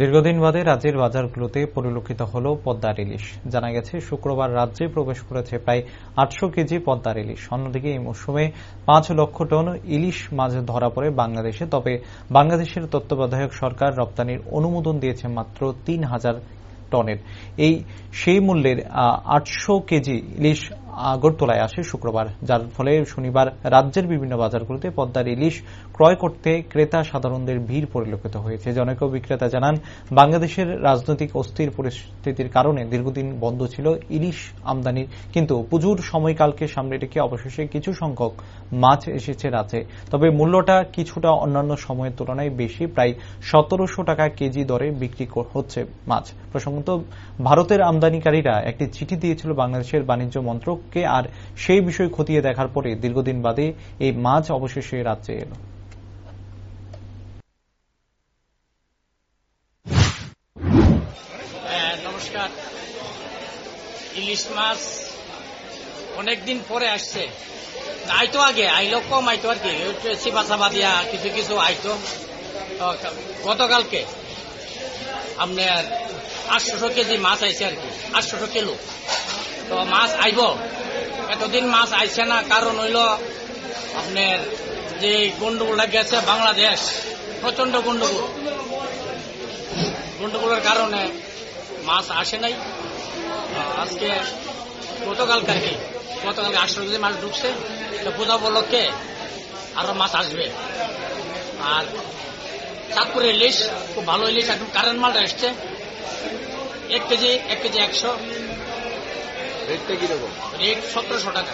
দীর্ঘদিন বাদে রাজ্যের বাজারগুলোতে পরিলক্ষিত হল পদ্মার ইলিশ। জানা গেছে, শুক্রবার রাজ্যে প্রবেশ করেছে প্রায় আটশো কেজি পদ্মার ইলিশ। অন্যদিকে এই মৌসুমে পাঁচ লক্ষ টন ইলিশ মাছ ধরা পড়ে বাংলাদেশে। তবে বাংলাদেশের তত্ত্বাবধায়ক সরকার রপ্তানির অনুমোদন দিয়েছে মাত্র তিন হাজার টনের। এই সেই মূল্যের আটশো কেজি ইলিশ আগরতলায় আসে শুক্রবার, যার ফলে শনিবার রাজ্যের বিভিন্ন বাজারগুলোতে পদ্মার ইলিশ ক্রয় করতে ক্রেতা সাধারণদের ভিড় পরিলক্ষিত হয়েছে। জনৈক বিক্রেতা জানান, বাংলাদেশের রাজনৈতিক অস্থির পরিস্থিতির কারণে দীর্ঘদিন বন্ধ ছিল ইলিশ আমদানি, কিন্তু পুজোর সময়কালকে সামনে রেখে অবশেষে কিছু সংখ্যক মাছ এসেছে রাজ্যে তবে মূল্যটা কিছুটা অন্যান্য সময়ের তুলনায় বেশি, প্রায় সতেরোশো টাকা কেজি দরে বিক্রি কর- হচ্ছে মাছ। প্রসঙ্গত, ভারতের আমদানিকারীরা একটি চিঠি দিয়েছিল বাংলাদেশের বাণিজ্য মন্ত্রককে আর সেই বিষয় খতিয়ে দেখার পরে দীর্ঘদিন বাদে এই মাছ অবশেষে রাজ্যে এলো। হ্যাঁ ইলিশ মাছ অনেকদিন পরে আসছে। আইতো আগে, আইলো কম আইতো আর কি। চিপা চাপা দিয়া কিছু কিছু আইতো। গতকালকে। আপনার আটশোশো কেজি মাছ আইছে আর কি, আটশোশো কিলো। তো মাছ আইব। এতদিন মাছ আইছে না, কারণ হইল আপনার যে গন্ডগোলটা গেছে বাংলাদেশ প্রচণ্ড গন্ডগোল গন্ডগোলের কারণে মাছ আসে নাই। আজকে গতকালকে আর কি গতকালকে আটশো কেজি মাছ ঢুকছে। তো পূজা উপলক্ষে আরও মাছ আসবে। আর চাঁদপুরের ইলিশ খুব ভালো ইলিশ এখন কারেন্ট মালটা এসছে। এক কেজি এক কেজি একশো। রেটটা কীরকম? রেট সতেরোশো টাকা।